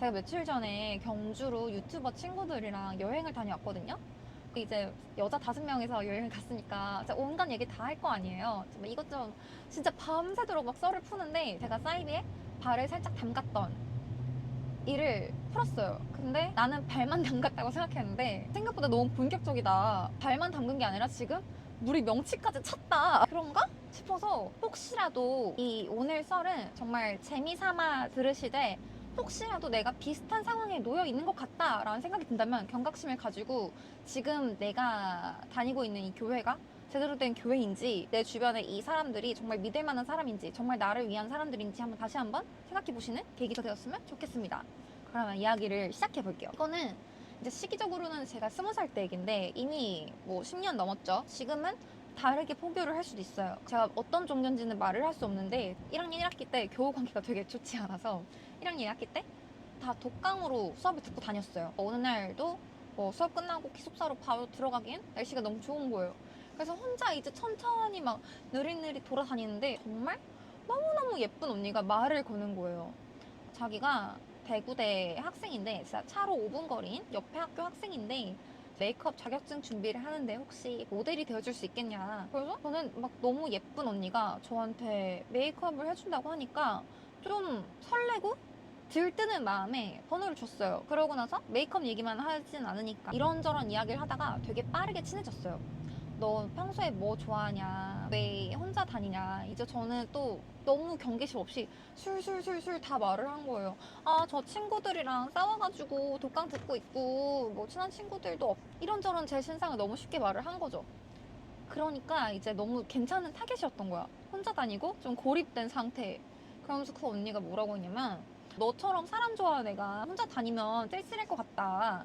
제가 며칠 전에 경주로 유튜버 친구들이랑 여행을 다녀왔거든요. 이제 여자 다섯 명이서 여행을 갔으니까 온갖 얘기 다 할 거 아니에요. 정말 이것저것 진짜 밤새도록 막 썰을 푸는데 제가 사이비에 발을 살짝 담갔던 일을 풀었어요. 근데 나는 발만 담갔다고 생각했는데 생각보다 너무 본격적이다. 발만 담근 게 아니라 지금 물이 명치까지 찼다. 그런가? 싶어서 혹시라도 이 오늘 썰은 정말 재미삼아 들으시되 혹시라도 내가 비슷한 상황에 놓여 있는 것 같다라는 생각이 든다면 경각심을 가지고 지금 내가 다니고 있는 이 교회가 제대로 된 교회인지 내 주변에 이 사람들이 정말 믿을 만한 사람인지 정말 나를 위한 사람들인지 한번 다시 한번 생각해 보시는 계기가 되었으면 좋겠습니다. 그러면 이야기를 시작해 볼게요. 이거는 이제 시기적으로는 제가 스무 살 때 얘긴데 이미 뭐 10년 넘었죠. 지금은 다르게 포교를 할 수도 있어요. 제가 어떤 종교인지는 말을 할 수 없는데 1학년 1학기 때 교우 관계가 되게 좋지 않아서 1학년 1학기 때 다 독강으로 수업을 듣고 다녔어요. 어느 날도 뭐 수업 끝나고 기숙사로 바로 들어가기엔 날씨가 너무 좋은 거예요. 그래서 혼자 이제 천천히 막 느릿느릿 돌아다니는데 정말 너무너무 예쁜 언니가 말을 거는 거예요. 자기가 대구대 학생인데 차로 5분 거리인 옆에 학교 학생인데 메이크업 자격증 준비를 하는데 혹시 모델이 되어줄 수 있겠냐. 그래서 저는 막 너무 예쁜 언니가 저한테 메이크업을 해준다고 하니까 좀 설레고 들뜨는 마음에 번호를 줬어요. 그러고 나서 메이크업 얘기만 하진 않으니까 이런저런 이야기를 하다가 되게 빠르게 친해졌어요. 너 평소에 뭐 좋아하냐? 왜 혼자 다니냐? 이제 저는 또 너무 경계심 없이 술술술술 다 말을 한 거예요. 아, 저 친구들이랑 싸워가지고 독강 듣고 있고, 뭐 친한 친구들도 없. 이런저런 제 신상을 너무 쉽게 말을 한 거죠. 그러니까 이제 너무 괜찮은 타겟이었던 거야. 혼자 다니고 좀 고립된 상태. 그러면서 그 언니가 뭐라고 했냐면, 너처럼 사람 좋아하는 애가 혼자 다니면 쓸쓸할 것 같다.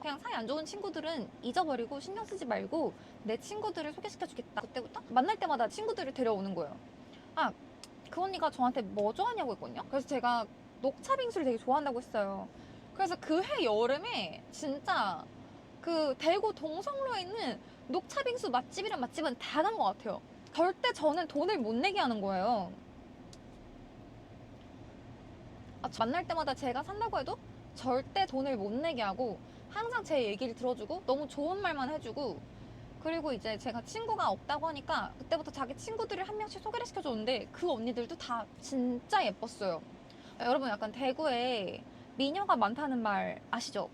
그냥 사이 안 좋은 친구들은 잊어버리고 신경 쓰지 말고 내 친구들을 소개시켜 주겠다. 그때부터 만날 때마다 친구들을 데려오는 거예요. 아, 그 언니가 저한테 뭐 좋아하냐고 했거든요. 그래서 제가 녹차 빙수를 되게 좋아한다고 했어요. 그래서 그 해 여름에 진짜 그 대구 동성로에 있는 녹차 빙수 맛집이란 맛집은 다 간 것 같아요. 절대 저는 돈을 못 내게 하는 거예요. 아, 저 만날 때마다 제가 산다고 해도 절대 돈을 못 내게 하고 항상 제 얘기를 들어주고 너무 좋은 말만 해주고 그리고 이제 제가 친구가 없다고 하니까 그때부터 자기 친구들을 한 명씩 소개를 시켜줬는데 그 언니들도 다 진짜 예뻤어요. 여러분 약간 대구에 미녀가 많다는 말 아시죠?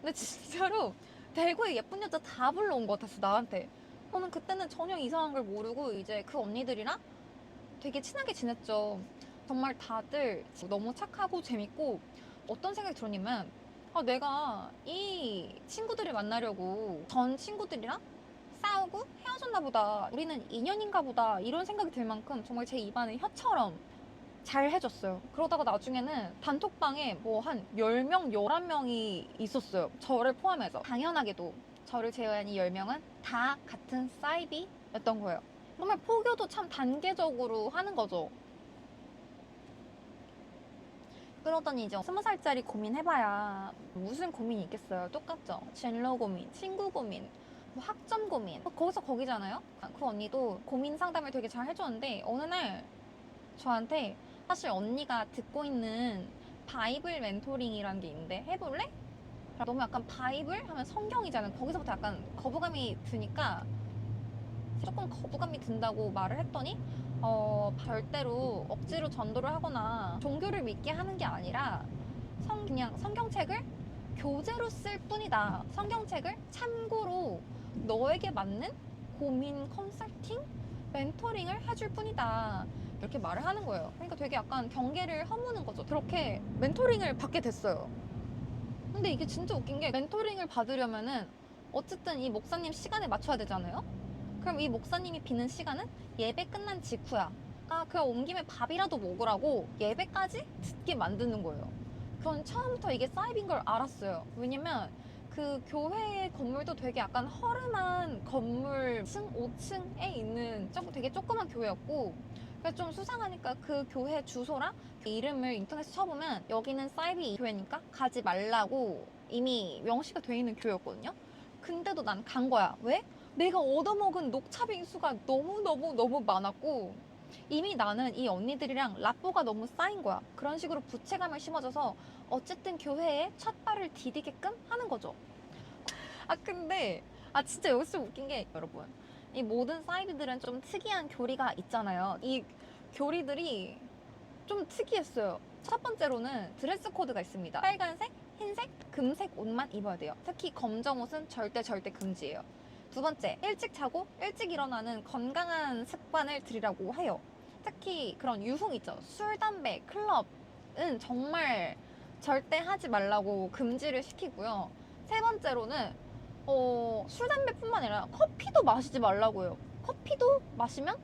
근데 진짜로 대구에 예쁜 여자 다 불러온 것 같았어 나한테. 저는 그때는 전혀 이상한 걸 모르고 이제 그 언니들이랑 되게 친하게 지냈죠. 정말 다들 너무 착하고 재밌고 어떤 생각이 들었냐면 아, 내가 이 친구들을 만나려고 전 친구들이랑 싸우고 헤어졌나 보다. 우리는 인연인가 보다. 이런 생각이 들 만큼 정말 제 입안을 혀처럼 잘 해줬어요. 그러다가 나중에는 단톡방에 뭐 한 10명, 11명이 있었어요. 저를 포함해서. 당연하게도 저를 제외한 이 10명은 다 같은 사이비였던 거예요. 정말 포교도 참 단계적으로 하는 거죠. 그러더니 이제 스무 살짜리 고민해봐야 무슨 고민이 있겠어요. 똑같죠. 진로 고민, 친구 고민, 뭐 학점 고민. 거기서 거기잖아요. 그 언니도 고민 상담을 되게 잘 해줬는데 어느 날 저한테 사실 언니가 듣고 있는 바이블 멘토링이라는 게 있는데 해볼래? 너무 약간 바이블 하면 성경이잖아요. 거기서부터 약간 거부감이 드니까 조금 거부감이 든다고 말을 했더니 어, 절대로 억지로 전도를 하거나 종교를 믿게 하는 게 아니라 성, 그냥 성경책을 교재로 쓸 뿐이다. 성경책을 참고로 너에게 맞는 고민 컨설팅? 멘토링을 해줄 뿐이다. 이렇게 말을 하는 거예요. 그러니까 되게 약간 경계를 허무는 거죠. 그렇게 멘토링을 받게 됐어요. 근데 이게 진짜 웃긴 게 멘토링을 받으려면은 어쨌든 이 목사님 시간에 맞춰야 되잖아요? 그럼 이 목사님이 비는 시간은 예배 끝난 직후야. 아, 그냥 온 김에 밥이라도 먹으라고 예배까지 듣게 만드는 거예요. 그건 처음부터 이게 사이비인 걸 알았어요. 왜냐면 그 교회 건물도 되게 약간 허름한 건물 층 5층에 있는 조금 되게 조그만 교회였고 그래서 좀 수상하니까 그 교회 주소랑 그 이름을 인터넷에 쳐보면 여기는 사이비 교회니까 가지 말라고 이미 명시가 돼 있는 교회였거든요. 근데도 난 간 거야. 왜? 내가 얻어먹은 녹차 빙수가 너무너무 너무 많았고 이미 나는 이 언니들이랑 라뽀가 너무 쌓인 거야. 그런 식으로 부채감을 심어져서 어쨌든 교회에 첫 발을 디디게끔 하는 거죠. 아 근데 아 진짜 여기서 좀 웃긴 게 여러분 이 모든 사이비들은 좀 특이한 교리가 있잖아요. 이 교리들이 좀 특이했어요. 첫 번째로는 드레스 코드가 있습니다. 빨간색, 흰색, 금색 옷만 입어야 돼요. 특히 검정 옷은 절대 절대 금지예요. 두 번째, 일찍 자고 일찍 일어나는 건강한 습관을 들이라고 해요. 특히 그런 유흥 있죠. 술, 담배, 클럽은 정말 절대 하지 말라고 금지를 시키고요. 세 번째로는 어, 술, 담배뿐만 아니라 커피도 마시지 말라고요. 커피도 마시면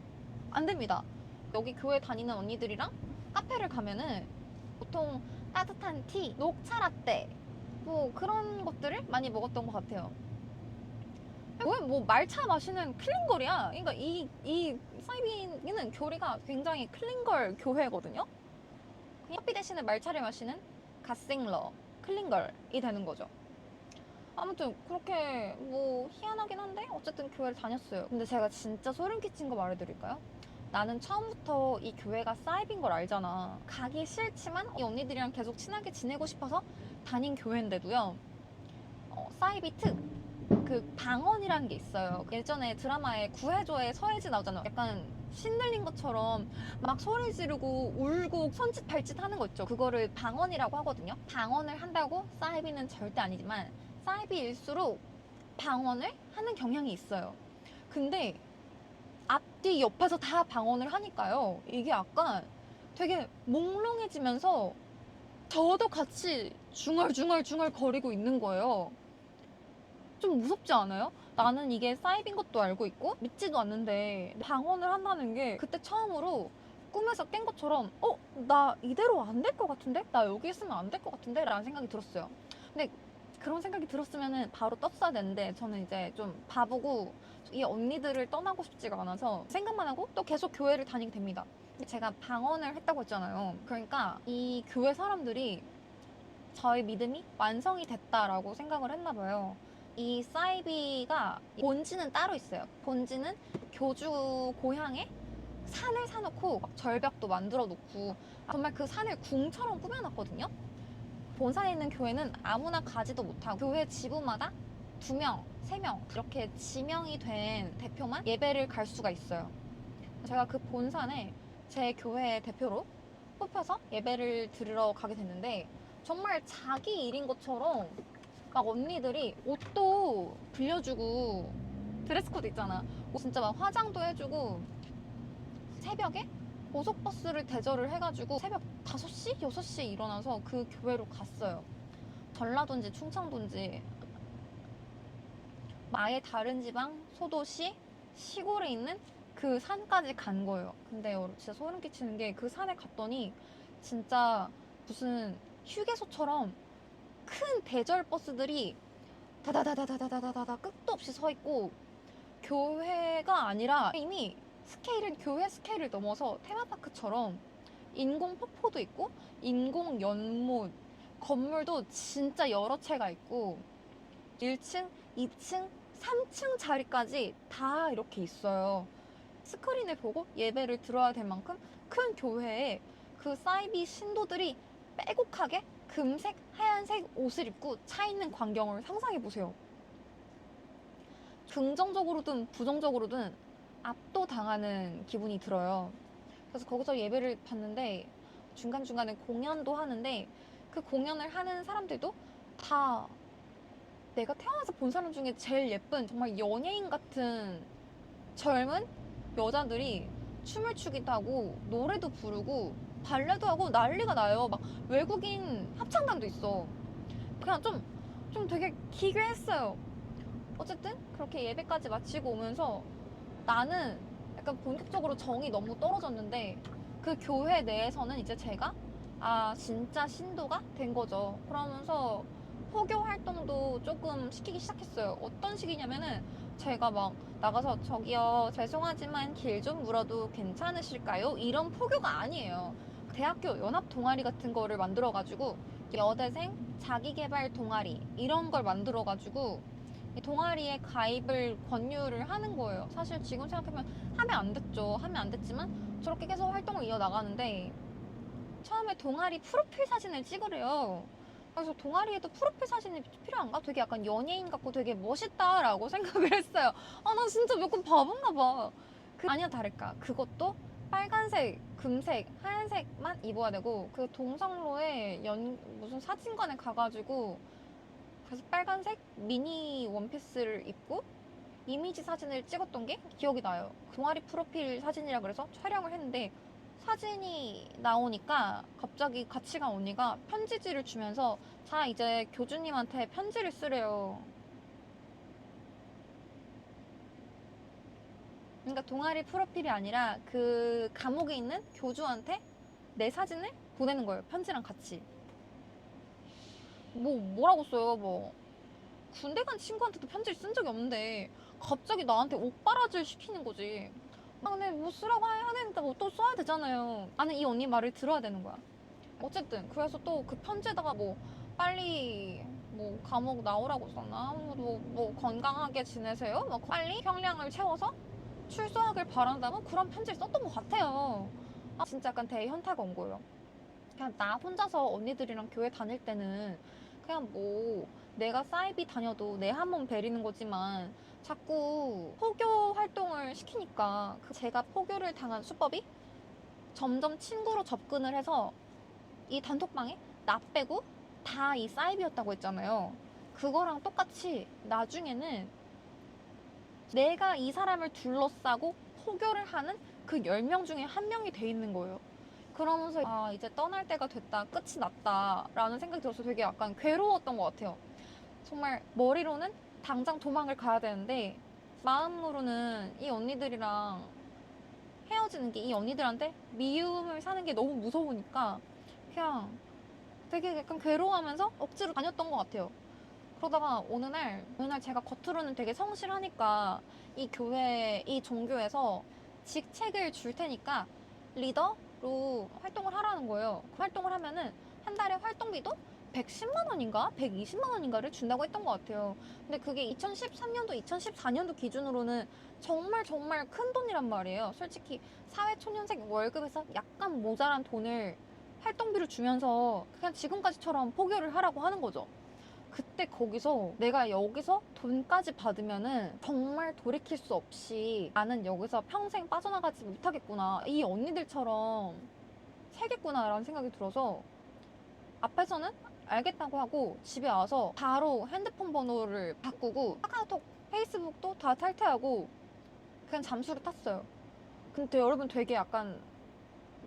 안 됩니다. 여기 교회 다니는 언니들이랑 카페를 가면은 보통 따뜻한 티, 녹차 라떼 뭐 그런 것들을 많이 먹었던 것 같아요. 왜뭐 말차 마시는 클린걸이야? 그러니까 이, 이 사이비는 교리가 굉장히 클린걸 교회거든요. 커피 대신에 말차를 마시는 갓생러, 클린걸이 되는 거죠. 아무튼 그렇게 뭐 희한하긴 한데 어쨌든 교회를 다녔어요. 근데 제가 진짜 소름 끼친 거 말해드릴까요? 나는 처음부터 이 교회가 사이비인 걸 알잖아. 가기 싫지만 이 언니들이랑 계속 친하게 지내고 싶어서 다닌 교회인데도요. 어, 사이비 특. 그 방언이라는 게 있어요. 예전에 드라마에 구해줘의 서예지 나오잖아. 약간 신들린 것처럼 막 소리 지르고 울고 손짓 발짓 하는 거 있죠. 그거를 방언이라고 하거든요. 방언을 한다고 사이비는 절대 아니지만 사이비일수록 방언을 하는 경향이 있어요. 근데 앞뒤 옆에서 다 방언을 하니까요. 이게 약간 되게 몽롱해지면서 저도 같이 중얼중얼중얼 거리고 있는 거예요. 좀 무섭지 않아요? 나는 이게 사이비인 것도 알고 있고 믿지도 않는데 방언을 한다는 게 그때 처음으로 꿈에서 깬 것처럼 어? 나 이대로 안 될 것 같은데? 나 여기 있으면 안 될 것 같은데? 라는 생각이 들었어요. 근데 그런 생각이 들었으면 바로 떴어야 되는데 저는 이제 좀 바보고 이 언니들을 떠나고 싶지가 않아서 생각만 하고 또 계속 교회를 다니게 됩니다. 제가 방언을 했다고 했잖아요. 그러니까 이 교회 사람들이 저의 믿음이 완성이 됐다라고 생각을 했나 봐요. 이 사이비가 본지는 따로 있어요. 본지는 교주 고향에 산을 사놓고 막 절벽도 만들어 놓고 정말 그 산을 궁처럼 꾸며놨거든요. 본산에 있는 교회는 아무나 가지도 못하고 교회 지부마다 두 명, 세 명 이렇게 지명이 된 대표만 예배를 갈 수가 있어요. 제가 그 본산에 제 교회 대표로 뽑혀서 예배를 들으러 가게 됐는데 정말 자기 일인 것처럼 막 언니들이 옷도 빌려주고 드레스 코드 있잖아. 진짜 막 화장도 해주고 새벽에 고속버스를 대절을 해가지고 새벽 5시? 6시에 일어나서 그 교회로 갔어요. 전라도인지 충청도인지 아예 다른 지방 소도시 시골에 있는 그 산까지 간 거예요. 근데 여러분 진짜 소름 끼치는 게 그 산에 갔더니 진짜 무슨 휴게소처럼 큰 대절 버스들이 다다다다다다다다다 끝도 없이 서 있고 교회가 아니라 이미 스케일은 교회 스케일을 넘어서 테마파크처럼 인공 폭포도 있고 인공 연못 건물도 진짜 여러 채가 있고 1층, 2층, 3층 자리까지 다 이렇게 있어요. 스크린을 보고 예배를 들어야 될 만큼 큰 교회에 그 사이비 신도들이 빼곡하게 금색, 하얀색 옷을 입고 차 있는 광경을 상상해 보세요. 긍정적으로든 부정적으로든 압도당하는 기분이 들어요. 그래서 거기서 예배를 봤는데 중간중간에 공연도 하는데 그 공연을 하는 사람들도 다 내가 태어나서 본 사람 중에 제일 예쁜 정말 연예인 같은 젊은 여자들이 춤을 추기도 하고 노래도 부르고 발레도 하고 난리가 나요. 막 외국인 합창단도 있어. 그냥 좀, 좀 되게 기괴했어요. 어쨌든 그렇게 예배까지 마치고 오면서 나는 약간 본격적으로 정이 너무 떨어졌는데 그 교회 내에서는 이제 제가 아 진짜 신도가 된 거죠. 그러면서 포교 활동도 조금 시키기 시작했어요. 어떤 식이냐면은 제가 막 나가서 저기요 죄송하지만 길 좀 물어도 괜찮으실까요? 이런 포교가 아니에요. 대학교 연합 동아리 같은 거를 만들어 가지고 여대생 자기개발 동아리 이런 걸 만들어 가지고 이 동아리에 가입을 권유를 하는 거예요. 사실 지금 생각하면 하면 안 됐죠. 하면 안 됐지만 저렇게 계속 활동을 이어 나가는데 처음에 동아리 프로필 사진을 찍으래요. 그래서 동아리에도 프로필 사진이 필요한가? 되게 약간 연예인 같고 되게 멋있다라고 생각을 했어요. 아, 나 진짜 몇 번 바본가 봐. 그, 아니야 다를까. 그것도 빨간색, 금색, 하얀색만 입어야 되고 그 동성로에 연 무슨 사진관에 가가지고 그래서 빨간색 미니 원피스를 입고 이미지 사진을 찍었던 게 기억이 나요. 동아리 프로필 사진이라 그래서 촬영을 했는데 사진이 나오니까 갑자기 같이 간 언니가 편지지를 주면서 자 이제 교주님한테 편지를 쓰래요. 그러니까 동아리 프로필이 아니라 그 감옥에 있는 교주한테 내 사진을 보내는 거예요. 편지랑 같이. 뭐 뭐라고 써요? 뭐 군대 간 친구한테도 편지를 쓴 적이 없는데 갑자기 나한테 오빠라질 시키는 거지. 아 근데 뭐 쓰라고 해야 되니까 뭐 또 써야 되잖아요. 나는 이 언니 말을 들어야 되는 거야. 어쨌든 그래서 또 그 편지에다가 뭐 빨리 뭐 감옥 나오라고 썼나? 뭐, 뭐 건강하게 지내세요? 뭐 빨리 형량을 채워서 출소하길 바란다. 뭐 그런 편지를 썼던 것 같아요. 아 진짜 약간 대현타가 온 거예요. 그냥 나 혼자서 언니들이랑 교회 다닐 때는 그냥 뭐 내가 사이비 다녀도 내 한 몸 베리는 거지만 자꾸 포교 활동을 시키니까 그 제가 포교를 당한 수법이 점점 친구로 접근을 해서 이 단톡방에 나 빼고 다 이 사이비였다고 했잖아요. 그거랑 똑같이 나중에는 내가 이 사람을 둘러싸고 포교를 하는 그 10명 중에 한 명이 돼 있는 거예요. 그러면서 아 이제 떠날 때가 됐다 끝이 났다 라는 생각이 들어서 되게 약간 괴로웠던 것 같아요 정말 머리로는 당장 도망을 가야 되는데 마음으로는 이 언니들이랑 헤어지는 게 이 언니들한테 미움을 사는 게 너무 무서우니까 그냥 되게 약간 괴로워하면서 억지로 다녔던 것 같아요 그러다가 어느 날 어느 날 제가 겉으로는 되게 성실하니까 이 교회 이 종교에서 직책을 줄 테니까 리더로 활동을 하라는 거예요. 그 활동을 하면은 한 달에 활동비도 110만 원인가 120만 원인가를 준다고 했던 것 같아요. 근데 그게 2013년도, 2014년도 기준으로는 정말 정말 큰 돈이란 말이에요. 솔직히 사회초년생 월급에서 약간 모자란 돈을 활동비로 주면서 그냥 지금까지처럼 포교를 하라고 하는 거죠. 그때 거기서 내가 여기서 돈까지 받으면은 정말 돌이킬 수 없이 나는 여기서 평생 빠져나가지 못하겠구나. 이 언니들처럼 살겠구나라는 생각이 들어서 앞에서는 알겠다고 하고 집에 와서 바로 핸드폰 번호를 바꾸고 카카오톡, 페이스북도 다 탈퇴하고 그냥 잠수를 탔어요. 근데 여러분 되게 약간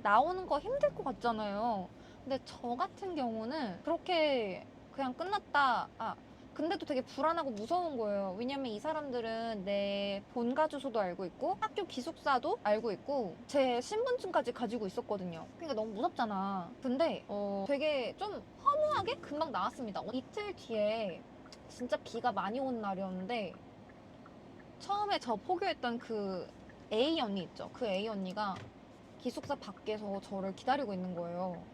나오는 거 힘들 것 같잖아요. 근데 저 같은 경우는 그렇게 그냥 끝났다. 아, 근데도 되게 불안하고 무서운 거예요. 왜냐면 이 사람들은 내 본가 주소도 알고 있고 학교 기숙사도 알고 있고 제 신분증까지 가지고 있었거든요. 그러니까 너무 무섭잖아. 근데 어, 되게 좀 허무하게 금방 나왔습니다. 이틀 뒤에 진짜 비가 많이 온 날이었는데 처음에 저 포교했던 그 A 언니 있죠. 그 A 언니가 기숙사 밖에서 저를 기다리고 있는 거예요.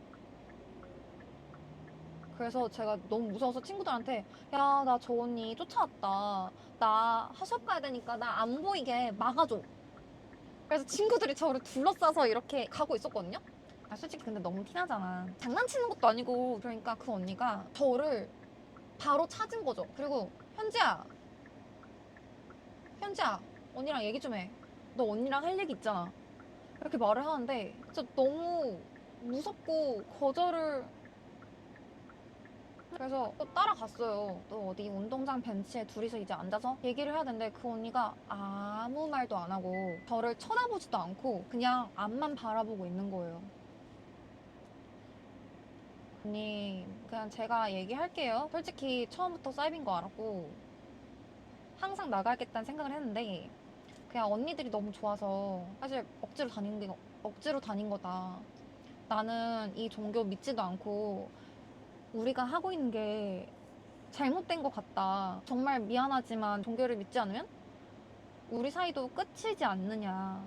그래서 제가 너무 무서워서 친구들한테 야 나 저 언니 쫓아왔다. 나 하샵 가야 되니까 나 안 보이게 막아줘. 그래서 친구들이 저를 둘러싸서 이렇게 가고 있었거든요. 아 솔직히 근데 너무 티나잖아. 장난치는 것도 아니고 그러니까 그 언니가 저를 바로 찾은 거죠. 그리고 현지야 현지야 언니랑 얘기 좀해너 언니랑 할 얘기 있잖아. 이렇게 말을 하는데 진짜 너무 무섭고 거절을 그래서 또 따라갔어요. 또 어디 운동장 벤치에 둘이서 이제 앉아서 얘기를 해야 되는데 그 언니가 아무 말도 안 하고 저를 쳐다보지도 않고 그냥 앞만 바라보고 있는 거예요. 언니, 그냥 제가 얘기할게요. 솔직히 처음부터 사이비인 거 알았고 항상 나가야겠다는 생각을 했는데 그냥 언니들이 너무 좋아서 사실 억지로 다닌 게 억지로 다닌 거다. 나는 이 종교 믿지도 않고 우리가 하고 있는 게 잘못된 것 같다. 정말 미안하지만 종교를 믿지 않으면 우리 사이도 끝이지 않느냐.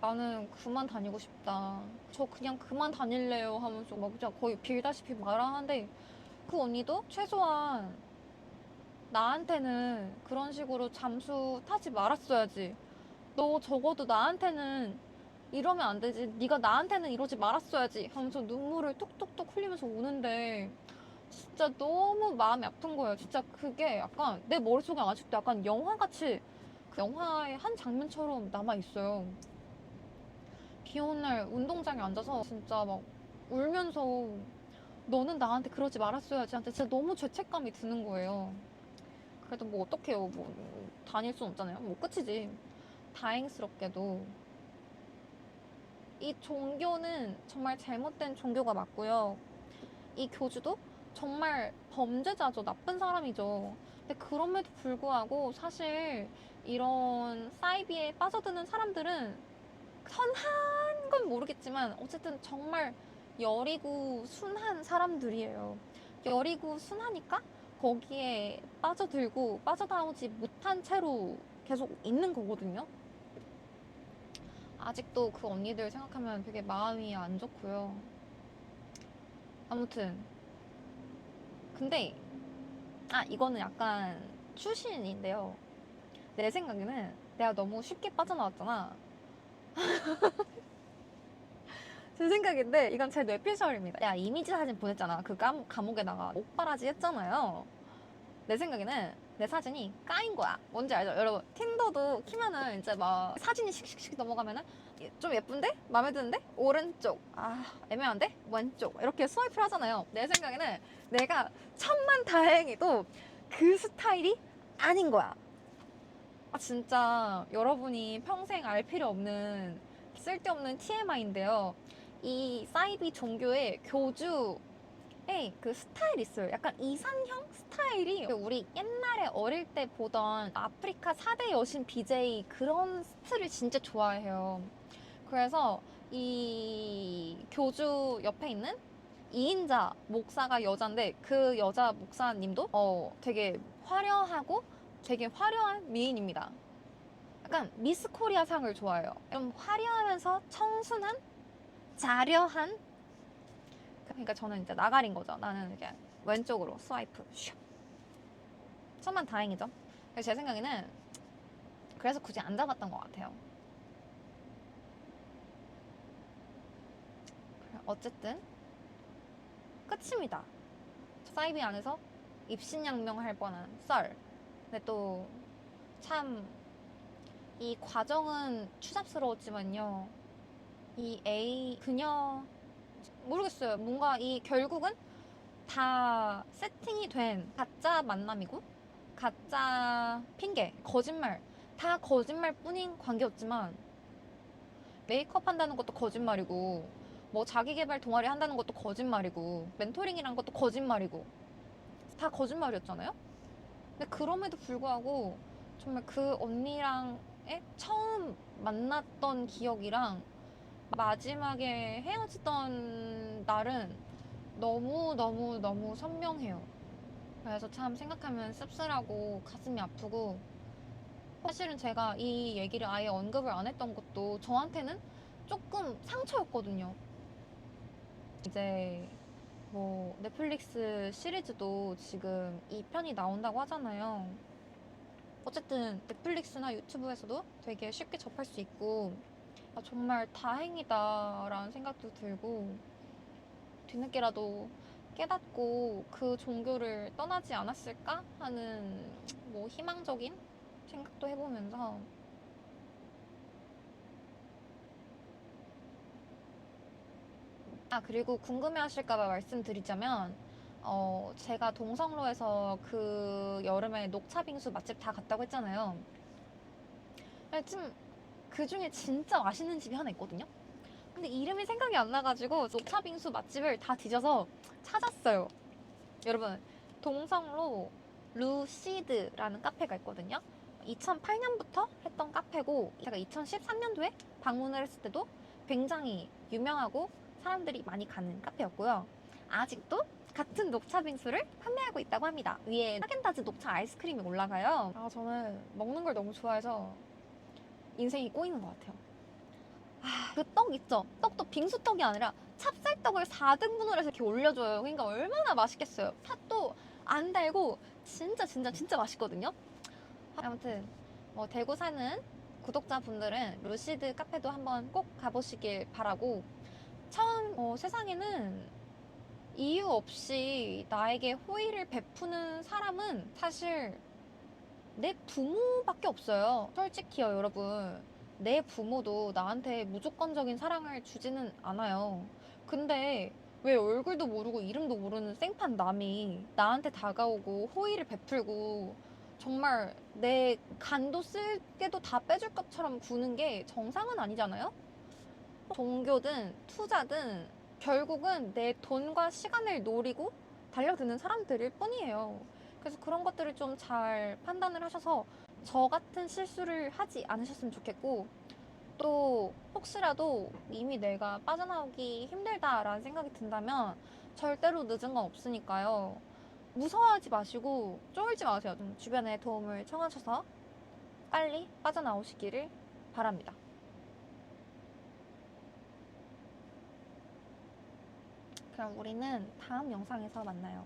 나는 그만 다니고 싶다. 저 그냥 그만 다닐래요 하면서 막 진짜 거의 빌다시피 말하는데 그 언니도 최소한 나한테는 그런 식으로 잠수 타지 말았어야지. 너 적어도 나한테는 이러면 안 되지. 네가 나한테는 이러지 말았어야지. 하면서 눈물을 톡톡톡 흘리면서 우는데 진짜 너무 마음이 아픈 거예요. 진짜 그게 약간 내 머릿속에 아직도 약간 영화같이 그 영화의 한 장면처럼 남아있어요. 비 오는 날 운동장에 앉아서 진짜 막 울면서 너는 나한테 그러지 말았어야지 한테 진짜 너무 죄책감이 드는 거예요. 그래도 뭐 어떡해요. 뭐 다닐 순 없잖아요. 뭐 끝이지. 다행스럽게도 이 종교는 정말 잘못된 종교가 맞고요. 이 교주도 정말 범죄자죠. 나쁜 사람이죠. 근데 그럼에도 불구하고 사실 이런 사이비에 빠져드는 사람들은 선한 건 모르겠지만 어쨌든 정말 여리고 순한 사람들이에요. 여리고 순하니까 거기에 빠져들고 빠져나오지 못한 채로 계속 있는 거거든요. 아직도 그 언니들 생각하면 되게 마음이 안 좋고요. 아무튼 근데 아 이거는 약간 추신인데요. 내 생각에는 내가 너무 쉽게 빠져나왔잖아. 제 생각인데 이건 제 뇌피셜입니다. 내가 이미지 사진 보냈잖아. 그 감, 감옥에다가 오빠라지 했잖아요. 내 생각에는 내 사진이 까인 거야. 뭔지 알죠? 여러분 틴더도 키면은 이제 막 사진이 씩씩씩 넘어가면은 좀 예쁜데? 마음에 드는데? 오른쪽 아 애매한데? 왼쪽 이렇게 스와이프를 하잖아요. 내 생각에는 내가 천만 다행히도 그 스타일이 아닌 거야. 아 진짜 여러분이 평생 알 필요 없는 쓸데없는 TMI인데요. 이 사이비 종교의 교주 의그 스타일이 있어요. 약간 이상형 스타일이 우리 옛날에 어릴 때 보던 아프리카 4대 여신 BJ 그런 스트를 진짜 좋아해요. 그래서 이 교주 옆에 있는 2인자 목사가 여잔데 그 여자 목사님도 어 되게 화려하고 되게 화려한 미인입니다. 약간 미스 코리아 상을 좋아해요. 좀 화려하면서 청순한 자려한 그러니까 저는 이제 나가린 거죠. 나는 이게 왼쪽으로 스와이프. 슉. 천만 다행이죠. 제 생각에는 그래서 굳이 안 잡았던 것 같아요. 어쨌든 끝입니다. 사이비 안에서 입신양명할 뻔한 썰. 근데 또 참 이 과정은 추잡스러웠지만요. 이 A 그녀 모르겠어요. 뭔가 이 결국은 다 세팅이 된 가짜 만남이고 가짜 핑계, 거짓말 다 거짓말뿐인 관계였지만 메이크업 한다는 것도 거짓말이고 뭐 자기 개발 동아리 한다는 것도 거짓말이고 멘토링이란 것도 거짓말이고 다 거짓말이었잖아요. 근데 그럼에도 불구하고 정말 그 언니랑 처음 만났던 기억이랑 마지막에 헤어지던 날은 너무 너무 너무 선명해요. 그래서 참 생각하면 씁쓸하고 가슴이 아프고 사실은 제가 이 얘기를 아예 언급을 안 했던 것도 저한테는 조금 상처였거든요. 이제 뭐 넷플릭스 시리즈도 지금 2편이 나온다고 하잖아요. 어쨌든 넷플릭스나 유튜브에서도 되게 쉽게 접할 수 있고 아, 정말 다행이다라는 생각도 들고 뒤늦게라도 깨닫고 그 종교를 떠나지 않았을까 하는 뭐 희망적인 생각도 해보면서 아 그리고 궁금해하실까봐 말씀드리자면 어 제가 동성로에서 그 여름에 녹차 빙수 맛집 다 갔다고 했잖아요. 좀 그 중에 진짜 맛있는 집이 하나 있거든요. 근데 이름이 생각이 안 나가지고 녹차 빙수 맛집을 다 뒤져서 찾았어요. 여러분 동성로 루시드라는 카페가 있거든요. 2008년부터 했던 카페고 제가 2013년도에 방문을 했을 때도 굉장히 유명하고 사람들이 많이 가는 카페였고요. 아직도 같은 녹차 빙수를 판매하고 있다고 합니다. 위에 하겐다즈 녹차 아이스크림이 올라가요. 아 저는 먹는 걸 너무 좋아해서 인생이 꼬이는 것 같아요. 아, 그 떡 있죠? 떡도 빙수떡이 아니라 찹쌀떡을 4등분을 해서 이렇게 올려줘요. 그러니까 얼마나 맛있겠어요. 팥도 안 달고 진짜 진짜 진짜 맛있거든요. 아무튼 뭐 대구 사는 구독자분들은 루시드 카페도 한번 꼭 가보시길 바라고 처음 어, 세상에는 이유 없이 나에게 호의를 베푸는 사람은 사실 내 부모밖에 없어요. 솔직히요, 여러분. 내 부모도 나한테 무조건적인 사랑을 주지는 않아요. 근데 왜 얼굴도 모르고 이름도 모르는 생판 남이 나한테 다가오고 호의를 베풀고 정말 내 간도 쓸게도 다 빼줄 것처럼 구는 게 정상은 아니잖아요? 종교든 투자든 결국은 내 돈과 시간을 노리고 달려드는 사람들일 뿐이에요. 그래서 그런 것들을 좀 잘 판단을 하셔서 저 같은 실수를 하지 않으셨으면 좋겠고 또 혹시라도 이미 내가 빠져나오기 힘들다라는 생각이 든다면 절대로 늦은 건 없으니까요. 무서워하지 마시고 쫄지 마세요. 좀 주변에 도움을 청하셔서 빨리 빠져나오시기를 바랍니다. 그럼 우리는 다음 영상에서 만나요.